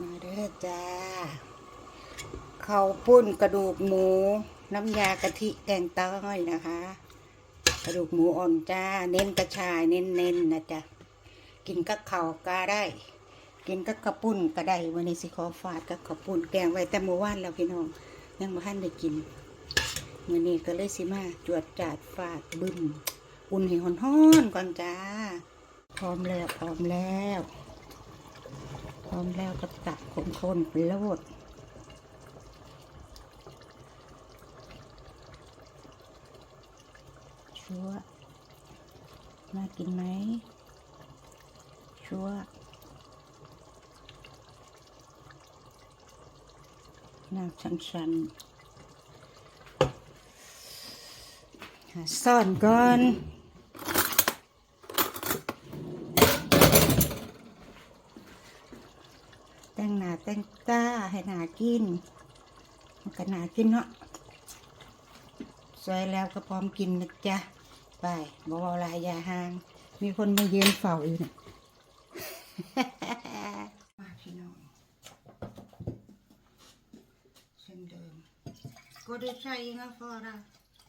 มาเด้อจ้าเขาปุ้นกระดูกหมู น้ำยากะทิแกงต้อยนะคะ กระดูกหมูอ่อนจ้า เน้นกระชายเน้นๆนนะจ๊ะกินกับข้าก็ได้ กินกับกระปุ้นก็ได้วันนี้สิขอฝาดกับกระปุ้นแกงไว้แต่เมื่อวานแล้วพี่น้องยังไม่ทันได้กินวันนี้ก็เลยสิมาจวดจาดฝาดบึ้มอุ่นให้ฮ้อนๆก่อนจ้า พร้อมแล้วพร้อมแล้ว พร้อมแล้วก็ตักคนๆไปโลดชัวน่ากินไหมชัวน้ำชันๆหาซ่อนก่อน แต่งหน้าแต่งตาให้หนา กิน มันก็หนากินเนาะสวยแล้วก็พร้อมกินนะจ๊ะ ไปบอกว่าลายอยาห่าง มีคนมายืนเฝ้าอยู่เนี่ยมาพี่น้องเช่นเดิมก็ได้ใช้งาฟอระ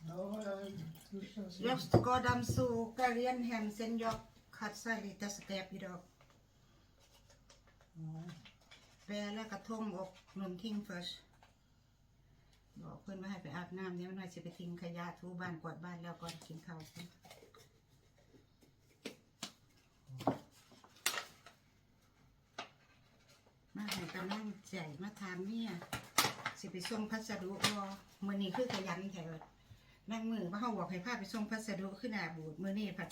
Ja, jag duschar så. Just godam soka ren hem sen jag katsar lite skräp idag. Ja. แป รแล้วกระทงอกนนทิ้ง first บอกเพื่อนว่าให้ไปอาบน้ำเนี่ยมันว่าจะไปทิ้งขยะทูบ้านกวาดบ้านแล้วก่อนกินข้าวกันมาให้กำลังใจมาถามเนี่ยสิไปส่งพัสดุบ่มื้อนี้คือขยันแถวนั่งมือมาเฮาบอกให้พาไปส่งพัสดุขึ้นหน้าบูดมือนี้ผัด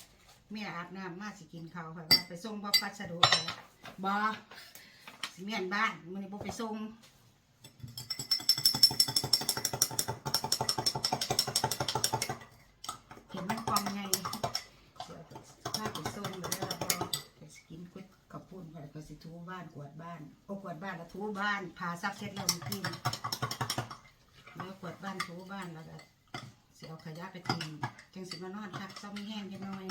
แม่อาบน้ำมาสิกินข้าวข่อยว่าไปส่งบ่พัสดุไปบ่สิ เมียนบ้านมื้อนี้บ่ไปส่งเห็นมันกองไงเสือผ้าไปส้มแล้วแล้วก็ไปสกินกุดกับปุ้นไปก็สิทูบ้านกวดบ้านโอ้กวดบ้านแล้วทูบ้านพาซักเสร็จแล้วมากินแล้วกวดบ้านทูบ้านแล้วก็สิเอาขยะไปทิ้งจังสิมานอนพักเจ้ามีแห้งจังน้อย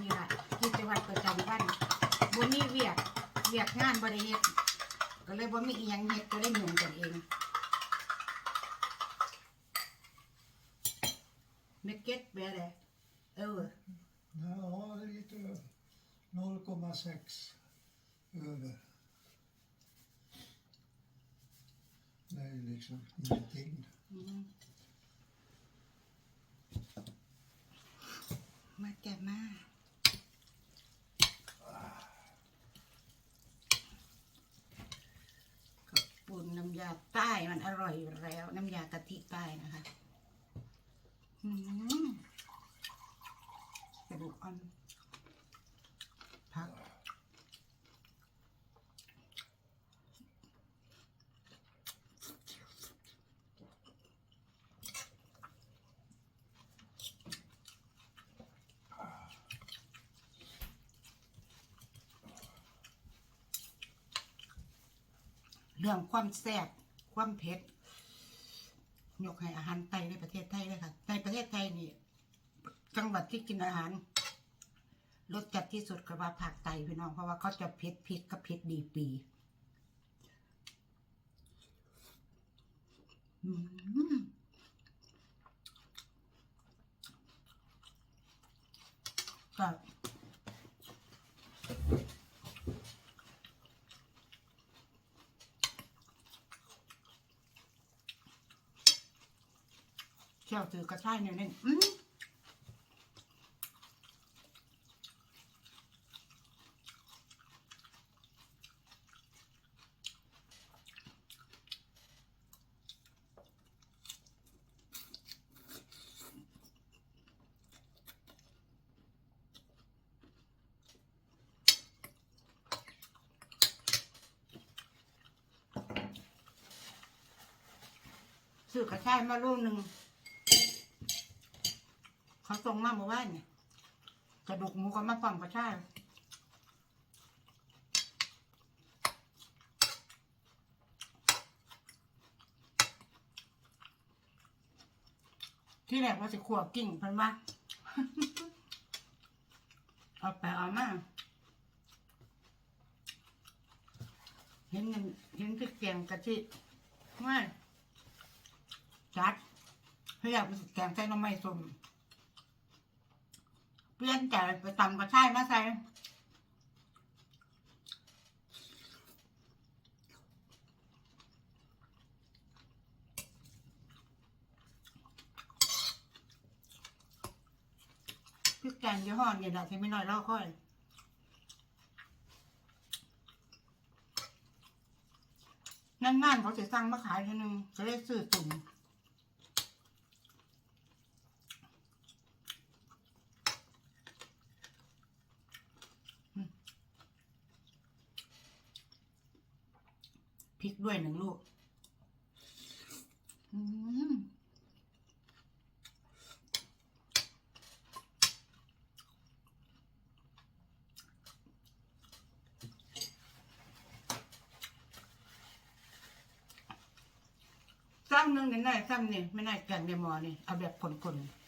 นี่แหละกิจวัตรประจำวัน บ่มีเวียกเวียกงานบ่ได้เฮ็ดก็เลยบ่มีอีหยังเฮ็ดก็เลยหนุ่มกันเอง Mycket bättre. Över. Ja, lite över. 0,6 över. Det är ju liksom ingenting. Mm. มาแก่มากับปูนน้ำยาใต้มันอร่อยอยู่แล้ว น้ำยากะทิใต้นะคะ อืมกระดูกอ่อนพัก เรื่องความแซ่บความเผ็ดยกให้อาหารไทยในประเทศไทยเลยค่ะในประเทศไทยนี่จังหวัดที่กินอาหารรสจัดที่สุดก็ว่าภาคใต้พี่น้องเพราะว่าเขาจะเผ็ดพริกกับเผ็ดดีปีก็เที่ยว ถือกระชายเนี่ยนี่อืมซื้อกระชายมาลูกหนึ่ง เขาส่งมาเมื่อวานเนี่ยกระดูกหมูก็มาปั่มกระชายที่แรกว่าจะขวบกิ่งเพันว่าเอาไปเอามาเห็นเงินเห็นพริกแกงกะทิไม่จัดเพื่อไปแกงใส่น้ำไม้ส้ม ปลี่ยนใจไปตำกระชายมาใส่พริกแกงยี่ห้อนี่แหละที่ไม่น้อยแล้วค่อยนั่นๆเขาจะสั่งมาขายทีนึงจะได้ซื้อตุ่ม พริกด้วยหนึ่งลูกซ้ำหนึ่งนี่ได้ซ้ำนี่ไม่ได้แกงเดมอนี่เอาแบบผลๆ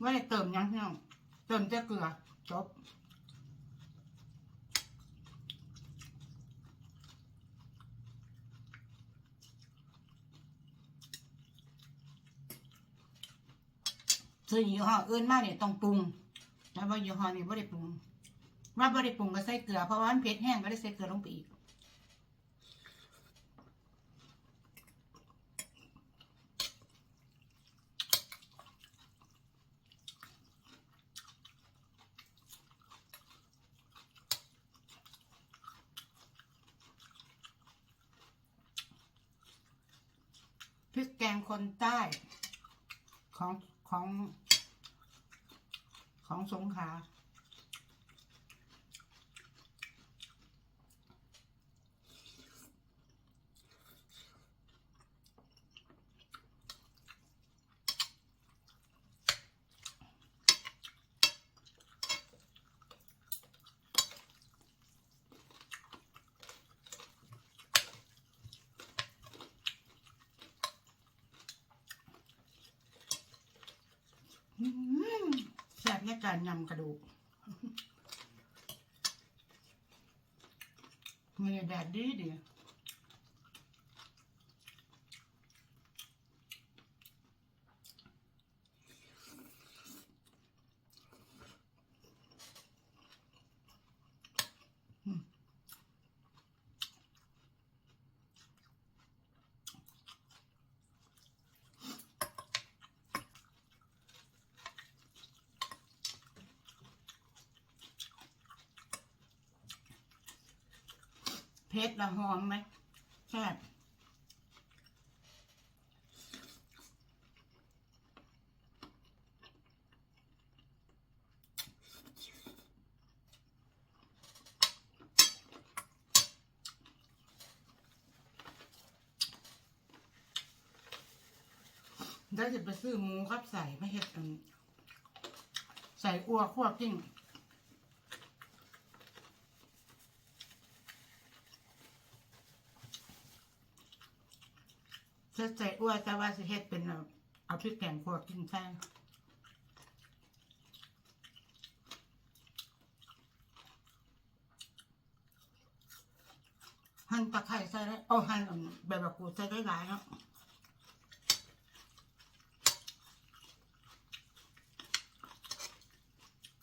ไม่ได้เติมยังพี่น้องเติมแต่เกลือจบซื้อยี่ห้ออื่นมากเนี่ยต้องปรุงแต่ว่ายี่ห้อนี้ไม่ได้ปรุงว่าไม่ได้ปรุงก็ใส่เกลือเพราะว่ามันเผ็ดแห้งก็ได้ใส่เกลือลงไปอีก ริกแกงคนใต้ของของของสงขลาอืม แซ่บในการยำกระดูกมีแดดดีดี เผ็ดละหอมไหมแซ่บเดี๋ยวจะไปซื้อหมูครับใส่ไม่เห็ดอันใส่อัวคั่วกิ้ง ฮ็ดใส่อ้วยแต่ว่าสิเฮ็ดเป็นเอาพริกแกงคั่วกินแท้หั่นตะไคร้ใส่ได้เอาหั่นแบบแบบกูดใส่ได้หลายเนาะ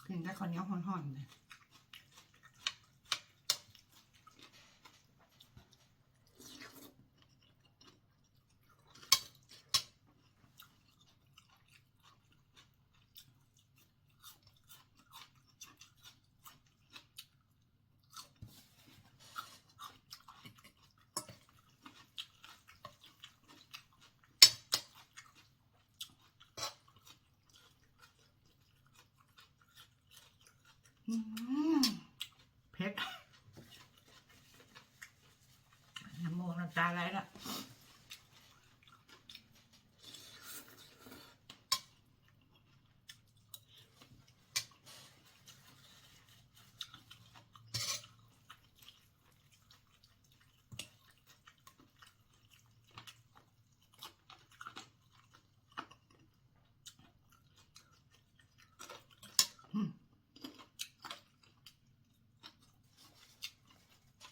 กินได้ข้าวเนียห่อนๆเลย อื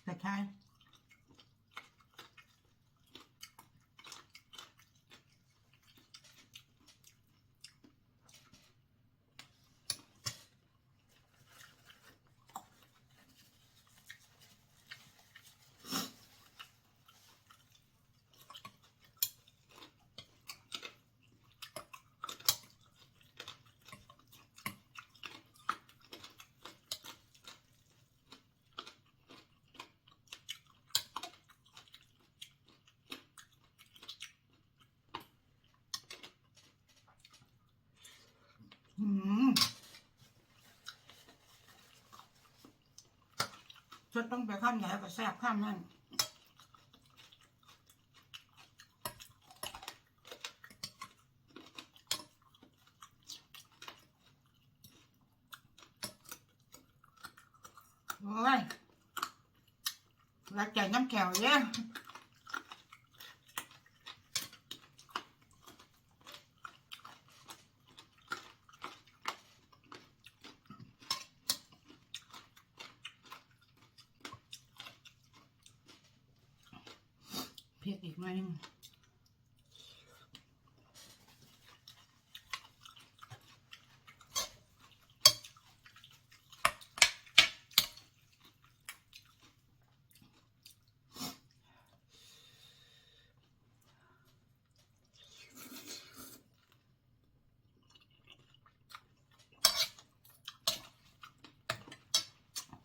teker จะต้องไปข้ามไหนก็แซ่บข้ามนั่นโอ้ยรักใจน้ำแข็งเยอะ เพียกอีกหน่อยนึง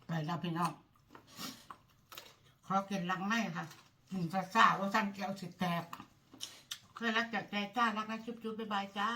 ไปแล้วพี่น้องขอกินลังไม่ค่ะ หนึ่งซาซาว่าสั้นแก้วสิแตกเคยรักจากใจจ้ารักนะจุ๊บจุ๊บบ๊ายบายจ้า